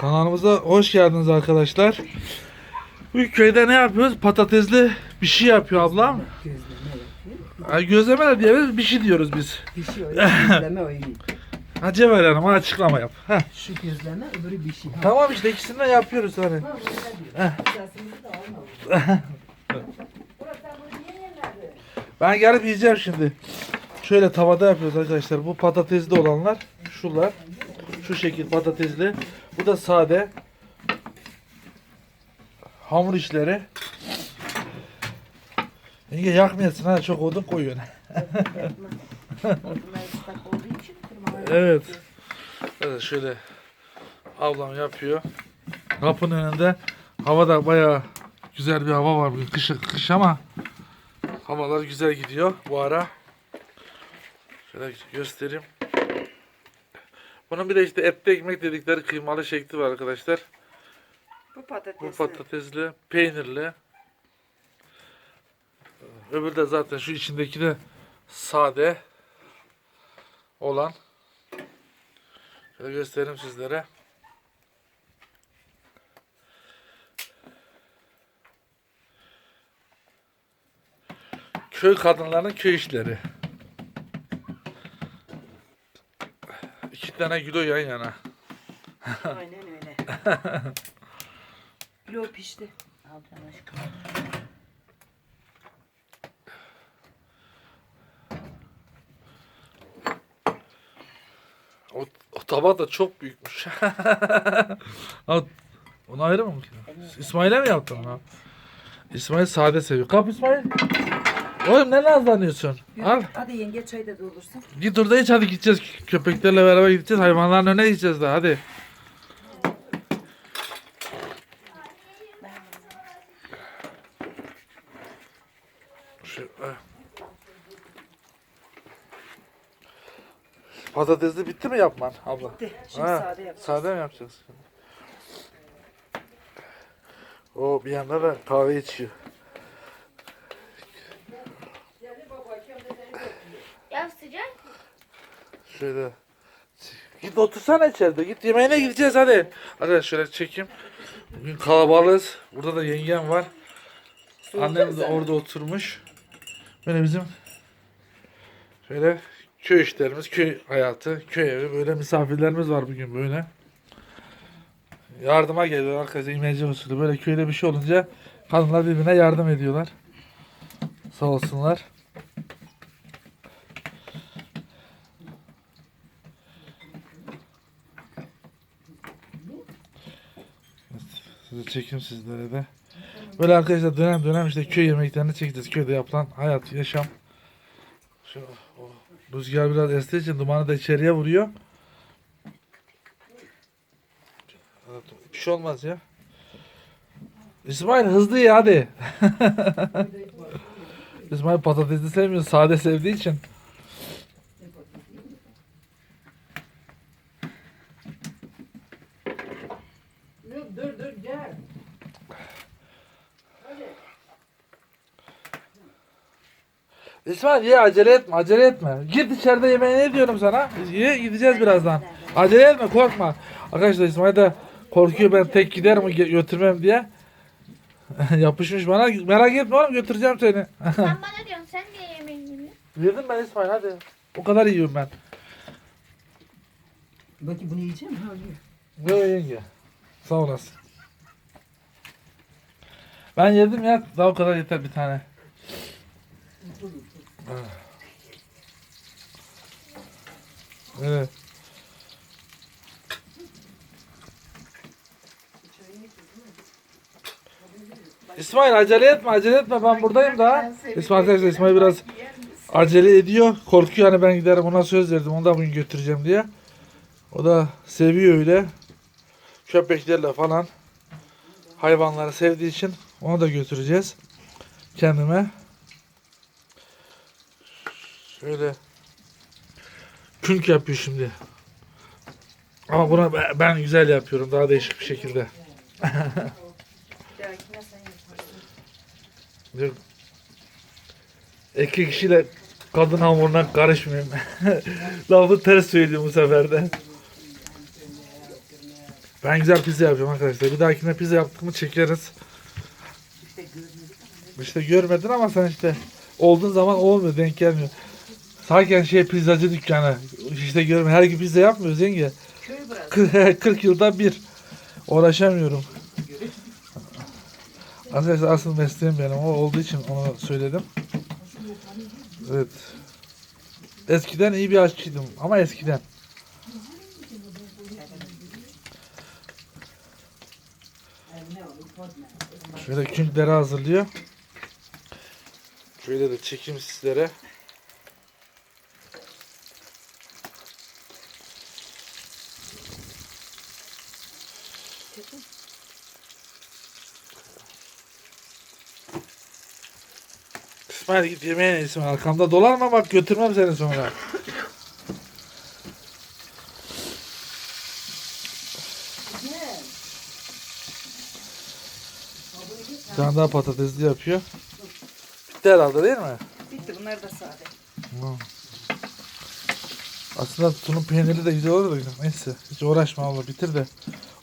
Kanalımıza hoş geldiniz arkadaşlar. Bu köyde ne yapıyoruz? Patatesli bir şey yapıyor ablam. Ha, gözleme de diyoruz, bir şey diyoruz biz. Bir şey öyle gözleme o iyi. Ha Cevher Hanım açıklama yap. Heh. Şu gözleme öbürü bir şey. Ha. Tamam işte ikisini de yapıyoruz hani. Ha. Ben gelip yiyeceğim şimdi. Şöyle tavada yapıyoruz arkadaşlar. Bu patatesli olanlar. Şular. Şu şekil patatesli. Bu da sade. Hamur işleri. Yenge yakmayasın ha çok odun koyuyorsun. Evet. Evet şöyle ablam yapıyor. Kapının önünde havada bayağı güzel bir hava var bugün. Kış, kış ama havalar güzel gidiyor bu ara. Şöyle göstereyim. Bunun bir de işte etli ekmek dedikleri kıymalı şekli var arkadaşlar. Bu patates. Bu patatesli, peynirli. Öbürü de zaten şu içindeki de sade olan. Şöyle göstereyim sizlere. Köy kadınlarının köy işleri. İki tane gülo yan yana. Aynen öyle. Kilo pişti. Al canım aşkım. O, o tabak da çok büyükmüş. Al, Onu ayrı mı? İsmail'e mi yaptın onu? İsmail sade seviyor. Kap İsmail. Oğlum ne nazlanıyorsun? Al. Hadi yenge çay da doldursun. Git orada iç hadi gideceğiz. Köpeklerle beraber gideceğiz. Hayvanların önüne gideceğiz daha hadi. Patatesli bitti mi yapman abla? Bitti. Şimdi Ha, sade yapacağız. Sade mi yapacağız? O bir yanda da kahve içiyor. Ya sıcak. Şöyle. Git otursana içeride. Git yemeğine gideceğiz hadi. Hadi şöyle çekeyim. Bugün kalabalığız. Burada da yengem var. Annem de orada oturmuş. Böyle bizim şöyle köy işlerimiz, köy hayatı, köy evi. Böyle misafirlerimiz var bugün böyle. Yardıma geliyor arkadaşlar imece usulü. Böyle köyde bir şey olunca kadınlar birbirine yardım ediyorlar. Sağ olsunlar. Size çekeyim sizlere de. Böyle arkadaşlar dönem dönem işte köy yemeklerini çekeceğiz. Köyde yapılan hayat, yaşam. Şu, o, rüzgar biraz estiği için dumanı da içeriye vuruyor. Bir şey olmaz ya. İsmail hızlı ye hadi. İsmail patatesli sevmiyor. Sade sevdiği için. Yok dur dur gel. İsmail ye acele etme acele etme. Git içeride yemeğe ne diyorum sana. Ye gideceğiz birazdan. Acele etme korkma. Arkadaşlar İsmail de korkuyor ben tek gider mi götürmem diye. Yapışmış bana. Merak etme oğlum götüreceğim seni. Sen bana diyorsun sen niye yemeğini yemiyorsun? Yedim ben İsmail hadi. O kadar yiyorum ben. Bakayım bunu yiyeceğim ha ye. Yo yenge. Sağ olasın. Ben yedim ya. Daha o kadar yeter bir tane. Evet. İsmail acele etme acele etme ben buradayım daha. İsmail arkadaşlar İsmail biraz acele ediyor. Korkuyor hani ben giderim ona söz verdim onu da bugün götüreceğim diye. O da seviyor öyle. Köpeklerle falan hayvanları sevdiği için onu da götüreceğiz kendime. Şöyle künk yapıyor şimdi. Ama buna be- ben güzel yapıyorum daha değişik bir şekilde. Yok. İki kişiyle kadın hamuruna karışmayayım. Lafı ters söylüyorum bu sefer de. Ben güzel pizza yapıyorum arkadaşlar. Bir dahakine pizza yaptık mı çekeriz. İşte görmedik ama ne İşte görmedin ama sen işte olduğun zaman olmuyor, denk gelmiyor. Sanki şey pizzacı dükkanı. İşte görme her gün pizza yapmıyoruz yenge. köy burası. 40, 40 yılda bir. Uğraşamıyorum. Arkadaşlar asıl mesleğim benim. O olduğu için onu söyledim. Evet. Eskiden iyi bir aşçıydım ama eskiden. Şöyle künkleri hazırlıyor. Şöyle de çekeyim sizlere. İsmail git yemeğe İsmail. Arkamda dolanma bak götürmem seni sonra. Bir tane daha patatesli yapıyor. Bitti herhalde değil mi? Bitti bunlar da sade. Aslında tulum peyniri de güzel olur da neyse hiç uğraşma abla bitir de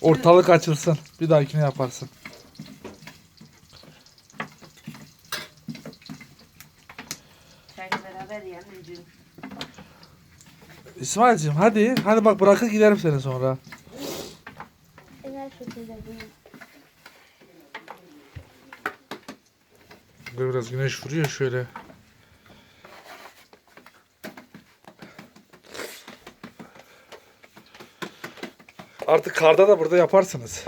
ortalık açılsın bir dahakine yaparsın. Beraber yiyelim. İsmail'cim hadi hadi bak bırakır giderim seni sonra. Güzel şekilde bunu. Burada biraz güneş vuruyor şöyle. Artık karda da burada yaparsınız.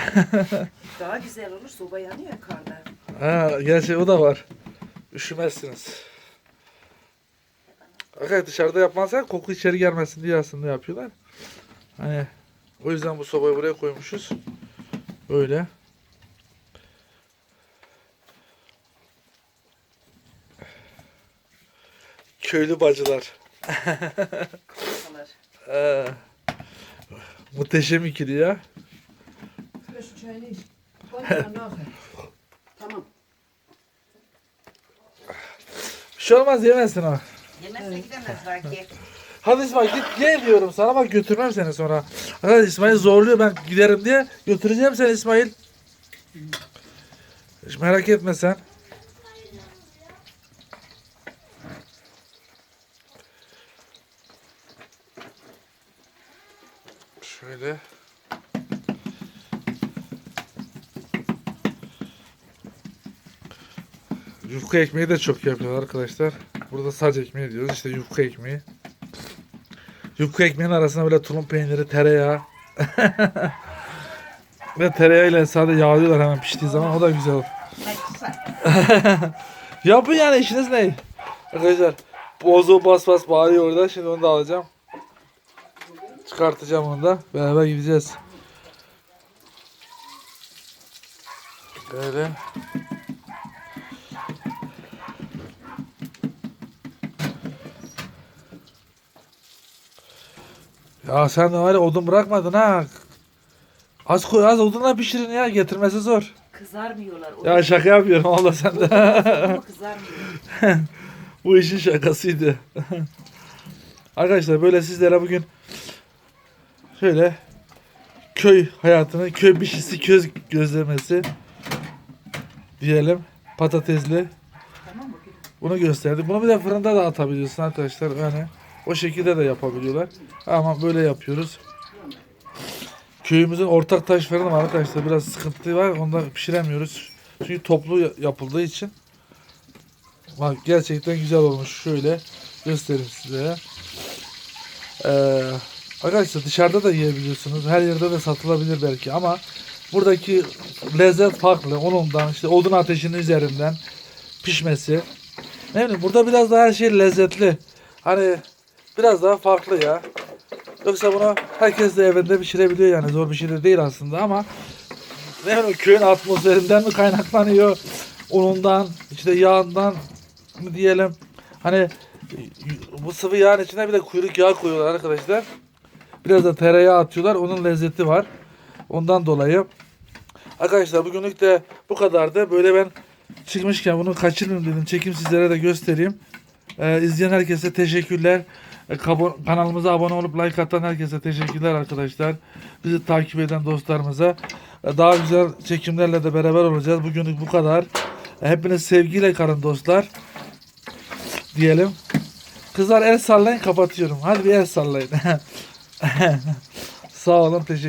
Daha güzel olur. Soba yanıyor ya karda. Ha, gerçi o da var. Üşümezsiniz. Arkadaşlar dışarıda yapmazsak koku içeri gelmesin diye aslında yapıyorlar. Hani o yüzden bu sobayı buraya koymuşuz. Böyle. Köylü bacılar. Ee, muhteşem ikili ya. Tamam. Bir şey olmaz yemezsin o. Yemezse gidemez belki. Hadi İsmail git ye diyorum sana bak götürmem seni sonra. Hadi İsmail zorluyor ben giderim diye götüreceğim seni İsmail. Hiç merak etme sen. Şöyle. Yufka ekmeği de çok yapıyorlar arkadaşlar. Burada sac ekmeği diyoruz. İşte yufka ekmeği. Yufka ekmeğin arasına böyle tulum peyniri, tereyağı. Ve tereyağıyla sadece yağlıyorlar hemen piştiği zaman. O da güzel olur. Yapın yani işiniz ne? Arkadaşlar bozu bas bas bağırıyor orada. Şimdi onu da alacağım. Çıkartacağım onu da. Beraber gideceğiz. Böyle. Ya sen de var ya odun bırakmadın ha. Az koy az odunla pişirin ya getirmesi zor. Kızarmıyorlar. O Ya şaka yapıyorum Allah sen de. kızarmıyor. Bu işin şakasıydı. Arkadaşlar böyle sizlere bugün şöyle köy hayatını, köy bişisi, köz gözlemesi diyelim. Patatesli. Bunu gösterdik. Bunu bir de fırında da atabiliyorsun arkadaşlar. Yani o şekilde de yapabiliyorlar. Ama böyle yapıyoruz. Köyümüzün ortak taş fırını var arkadaşlar. Biraz sıkıntı var. Onda pişiremiyoruz. Çünkü toplu ya- yapıldığı için. Bak gerçekten güzel olmuş. Şöyle göstereyim size. Ee, arkadaşlar dışarıda da yiyebiliyorsunuz. Her yerde de satılabilir belki ama buradaki lezzet farklı. Onundan işte odun ateşinin üzerinden pişmesi. Ne bileyim burada biraz daha her şey lezzetli. Hani biraz daha farklı ya. Yoksa bunu herkes de evinde pişirebiliyor yani zor bir şey de değil aslında ama ne bileyim köyün atmosferinden mi kaynaklanıyor? Unundan, işte yağından mı diyelim. Hani bu sıvı yağın içine bir de kuyruk yağı koyuyorlar arkadaşlar. Biraz da tereyağı atıyorlar. Onun lezzeti var. Ondan dolayı. Arkadaşlar bugünlük de bu kadardı. Böyle ben çıkmışken bunu kaçırmayayım dedim. Çekim sizlere de göstereyim. Ee, izleyen herkese teşekkürler. E, kabo- kanalımıza abone olup like atan herkese teşekkürler arkadaşlar. Bizi takip eden dostlarımıza. E, daha güzel çekimlerle de beraber olacağız. Bugünlük bu kadar. E, hepiniz sevgiyle kalın dostlar. Diyelim. Kızlar el sallayın kapatıyorum. Hadi bir el sallayın. Só não lampejo